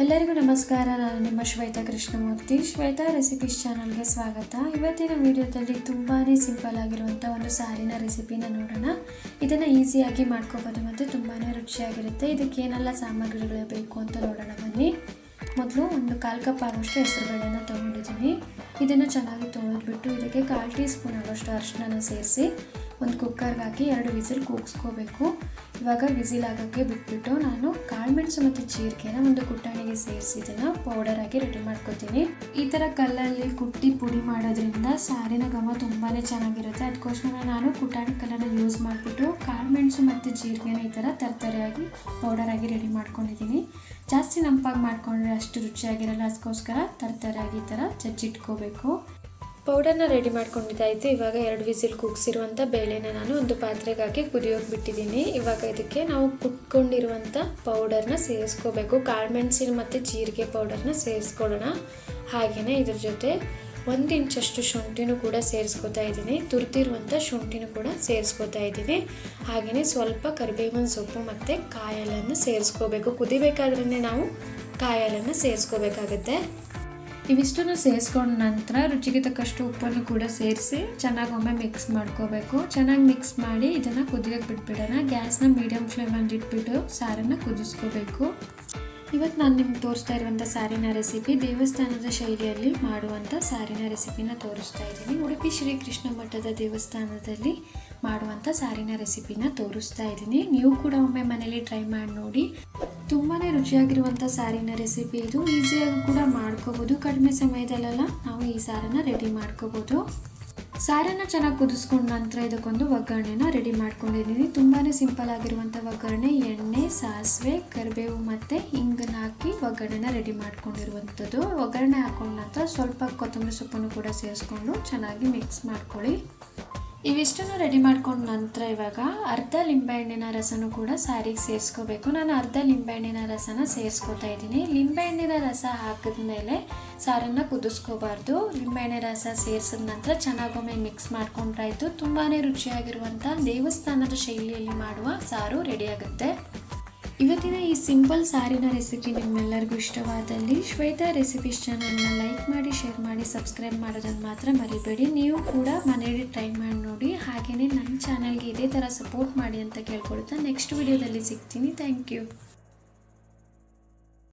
ಎಲ್ಲರಿಗೂ ನಮಸ್ಕಾರ. ನಾನು ನಿಮ್ಮ ಶ್ವೇತಾ ಕೃಷ್ಣಮೂರ್ತಿ. ಶ್ವೇತಾ ರೆಸಿಪೀಸ್ ಚಾನಲ್ಗೆ ಸ್ವಾಗತ. ಇವತ್ತಿನ ವಿಡಿಯೋದಲ್ಲಿ ತುಂಬಾ ಸಿಂಪಲ್ ಆಗಿರುವಂಥ ಒಂದು ಸಾರಿನ ರೆಸಿಪಿನ ನೋಡೋಣ. ಇದನ್ನು ಈಸಿಯಾಗಿ ಮಾಡ್ಕೋಬೋದು ಮತ್ತು ತುಂಬಾ ರುಚಿಯಾಗಿರುತ್ತೆ. ಇದಕ್ಕೆ ಏನೆಲ್ಲ ಸಾಮಗ್ರಿಗಳು ಬೇಕು ಅಂತ ನೋಡೋಣ ಬನ್ನಿ. ಮೊದಲು ಒಂದು ಕಾಲು ಕಪ್ ಆಗೋಷ್ಟು ಹೆಸರುಗಳನ್ನು ತೊಗೊಂಡಿದ್ದೀನಿ. ಇದನ್ನು ಚೆನ್ನಾಗಿ ತೊಳೆದ್ಬಿಟ್ಟು ಇದಕ್ಕೆ ಕಾಲು ಟೀ ಸ್ಪೂನ್ ಆಗೋಷ್ಟು ಅರಿಶಿನ ಸೇರಿಸಿ ಒಂದು ಕುಕ್ಕರ್ಗೆ ಹಾಕಿ ಎರಡು ವಿಸಿಲ್ ಕೂಗಿಸ್ಕೋಬೇಕು. ಇವಾಗ ವಿಸಿಲ್ ಆಗೋಕ್ಕೆ ಬಿಟ್ಬಿಟ್ಟು ನಾನು ಕಾಳುಮೆಣಸು ಮತ್ತು ಜೀರಿಗೆನ ಒಂದು ಕುಟ್ಟಾಣಿಗೆ ಸೇರಿಸಿ ಇದನ್ನು ಪೌಡರ್ ಆಗಿ ರೆಡಿ ಮಾಡ್ಕೊತೀನಿ. ಈ ಥರ ಕಲ್ಲಲ್ಲಿ ಕುಟ್ಟಿ ಪುಡಿ ಮಾಡೋದ್ರಿಂದ ಸಾರಿನ ಘಮ ತುಂಬಾ ಚೆನ್ನಾಗಿರುತ್ತೆ. ಅದಕ್ಕೋಸ್ಕರ ನಾನು ಕುಟಾಣಿ ಕಲ್ಲನ್ನು ಯೂಸ್ ಮಾಡಿಬಿಟ್ಟು ಕಾಳುಮೆಣಸು ಮತ್ತು ಜೀರಿಗೆನ ಈ ಥರ ತರ್ತರೆಯಾಗಿ ಪೌಡರ್ ಆಗಿ ರೆಡಿ ಮಾಡ್ಕೊಂಡಿದ್ದೀನಿ. ಜಾಸ್ತಿ ನಂಪಾಗಿ ಮಾಡ್ಕೊಂಡ್ರೆ ಅಷ್ಟು ರುಚಿಯಾಗಿರಲ್ಲ. ಅದಕ್ಕೋಸ್ಕರ ತರ್ತರೆಯಾಗಿ ಈ ಥರ ಜಜ್ಜಿಟ್ಕೋಬೇಕು ಪೌಡರ್ನ ರೆಡಿ ಮಾಡ್ಕೊಂಡಿದ್ದಾಯಿತು ಇವಾಗ ಎರಡು ವಿಸಿಲ್ ಕೂಗಿಸಿರುವಂಥ ಬೇಳೆನ ನಾನು ಒಂದು ಪಾತ್ರೆಗೆ ಹಾಕಿ ಕುದಿಯೋಕೆ ಬಿಟ್ಟಿದ್ದೀನಿ. ಇವಾಗ ಇದಕ್ಕೆ ನಾವು ಕುಟ್ಕೊಂಡಿರುವಂಥ ಪೌಡರ್ನ ಸೇರಿಸ್ಕೋಬೇಕು. ಕಾಳುಮೆಣಸಿನ ಮತ್ತು ಜೀರಿಗೆ ಪೌಡರ್ನ ಸೇರಿಸ್ಕೊಳ್ಳೋಣ. ಹಾಗೆಯೇ ಇದ್ರ ಜೊತೆ ಒಂದು ಇಂಚಷ್ಟು ಶುಂಠಿನೂ ಕೂಡ ಸೇರಿಸ್ಕೊತಾ ಇದ್ದೀನಿ. ತುರ್ತಿರುವಂಥ ಶುಂಠಿನೂ ಕೂಡ ಸೇರಿಸ್ಕೊತಾ ಇದ್ದೀನಿ. ಹಾಗೆಯೇ ಸ್ವಲ್ಪ ಕರಿಬೇವಿನ ಸೊಪ್ಪು ಮತ್ತು ಕಾಯಲನ್ನು ಸೇರಿಸ್ಕೋಬೇಕು. ಕುದಿಬೇಕಾದ್ರೇ ನಾವು ಕಾಯಲನ್ನು ಸೇರಿಸ್ಕೋಬೇಕಾಗತ್ತೆ. ಇವಿಷ್ಟನ್ನು ಸೇರಿಸ್ಕೊಂಡ ನಂತರ ರುಚಿಗೆ ತಕ್ಕಷ್ಟು ಉಪ್ಪನ್ನು ಕೂಡ ಸೇರಿಸಿ ಚೆನ್ನಾಗಿ ಒಮ್ಮೆ ಮಿಕ್ಸ್ ಮಾಡ್ಕೋಬೇಕು. ಚೆನ್ನಾಗಿ ಮಿಕ್ಸ್ ಮಾಡಿ ಇದನ್ನು ಕುದಿಯೋಕೆ ಬಿಟ್ಬಿಡೋಣ. ಗ್ಯಾಸ್ನ ಮೀಡಿಯಮ್ ಫ್ಲೇಮಲ್ಲಿ ಇಟ್ಬಿಟ್ಟು ಸಾರನ್ನು ಕುದಿಸ್ಕೋಬೇಕು. ಇವತ್ತು ನಾನು ನಿಮ್ಗೆ ತೋರಿಸ್ತಾ ಇರುವಂಥ ಸಾರಿನ ರೆಸಿಪಿ ದೇವಸ್ಥಾನದ ಶೈಲಿಯಲ್ಲಿ ಮಾಡುವಂಥ ಸಾರಿನ ರೆಸಿಪಿನ ತೋರಿಸ್ತಾ ಇದ್ದೀನಿ. ಉಡುಪಿ ಶ್ರೀ ಕೃಷ್ಣ ಮಠದ ದೇವಸ್ಥಾನದಲ್ಲಿ ಮಾಡುವಂಥ ಸಾರಿನ ರೆಸಿಪಿನ ತೋರಿಸ್ತಾ ಇದ್ದೀನಿ. ನೀವು ಕೂಡ ಒಮ್ಮೆ ಮನೇಲಿ ಟ್ರೈ ಮಾಡಿ ನೋಡಿ. ತುಂಬಾ ರುಚಿಯಾಗಿರುವಂಥ ಸಾರಿನ ರೆಸಿಪಿ ಇದು. ಈಸಿಯಾಗಿ ಕೂಡ ಮಾಡ್ಕೋಬೋದು. ಕಡಿಮೆ ಸಮಯದಲ್ಲೆಲ್ಲ ನಾವು ಈ ಸಾರನ್ನು ರೆಡಿ ಮಾಡ್ಕೋಬೋದು. ಸಾರನ್ನು ಚೆನ್ನಾಗಿ ಕುದಿಸ್ಕೊಂಡ ನಂತರ ಇದಕ್ಕೊಂದು ಒಗ್ಗರಣೆನ ರೆಡಿ ಮಾಡ್ಕೊಂಡಿದ್ದೀನಿ. ತುಂಬಾ ಸಿಂಪಲ್ ಆಗಿರುವಂಥ ಒಗ್ಗರಣೆ, ಎಣ್ಣೆ, ಸಾಸಿವೆ, ಕರಿಬೇವು ಮತ್ತು ಹಿಂಗನ್ನ ಹಾಕಿ ಒಗ್ಗರಣೆನ ರೆಡಿ ಮಾಡ್ಕೊಂಡಿರುವಂಥದ್ದು. ಒಗ್ಗರಣೆ ಹಾಕೊಂಡ ನಂತರ ಸ್ವಲ್ಪ ಕೊತ್ತಂಬರಿ ಸೊಪ್ಪನ್ನು ಕೂಡ ಸೇರಿಸ್ಕೊಂಡು ಚೆನ್ನಾಗಿ ಮಿಕ್ಸ್ ಮಾಡ್ಕೊಳ್ಳಿ. ಇವಿಷ್ಟನ್ನು ರೆಡಿ ಮಾಡ್ಕೊಂಡ ನಂತರ ಇವಾಗ ಅರ್ಧ ಲಿಂಬೆಹಣ್ಣಿನ ರಸನೂ ಕೂಡ ಸಾರಿಗೆ ಸೇರಿಸ್ಕೋಬೇಕು. ನಾನು ಅರ್ಧ ಲಿಂಬೆಹಣ್ಣಿನ ರಸನ ಸೇರಿಸ್ಕೋತಾ ಇದ್ದೀನಿ. ಲಿಂಬೆಹಣ್ಣಿನ ರಸ ಹಾಕಿದ ಮೇಲೆ ಸಾರನ್ನು ಕುದಿಸ್ಕೋಬಾರ್ದು. ಲಿಂಬೆಹಣ್ಣೆ ರಸ ಸೇರಿಸಿದ ನಂತರ ಚೆನ್ನಾಗೊಮ್ಮೆ ಮಿಕ್ಸ್ ಮಾಡ್ಕೊಂಡ್ರಾಯ್ತು ತುಂಬಾ ರುಚಿಯಾಗಿರುವಂಥ ದೇವಸ್ಥಾನದ ಶೈಲಿಯಲ್ಲಿ ಮಾಡುವ ಸಾರು ರೆಡಿಯಾಗುತ್ತೆ ಇವತ್ತಿನ ಈ ಸಿಂಪಲ್ ಸಾರಿನ ರೆಸಿಪಿ ನಿಮ್ಮೆಲ್ಲರಿಗೂ ಇಷ್ಟವಾದಲ್ಲಿ ಶ್ವೇತಾ ರೆಸಿಪೀಸ್ ಚಾನಲ್ನ ಲೈಕ್ ಮಾಡಿ, ಶೇರ್ ಮಾಡಿ, ಸಬ್ಸ್ಕ್ರೈಬ್ ಮಾಡೋದನ್ನು ಮಾತ್ರ ಮರಿಬೇಡಿ. ನೀವು ಕೂಡ ಮನೆಯಲ್ಲಿ ಟ್ರೈ ಮಾಡಿ ನೋಡಿ. ಹಾಗೆಯೇ ನನ್ನ ಚಾನಲ್ಗೆ ಇದೇ ಥರ ಸಪೋರ್ಟ್ ಮಾಡಿ ಅಂತ ಕೇಳ್ಕೊಳ್ತಾ ನೆಕ್ಸ್ಟ್ ವಿಡಿಯೋದಲ್ಲಿ ಸಿಗ್ತೀನಿ. Thank you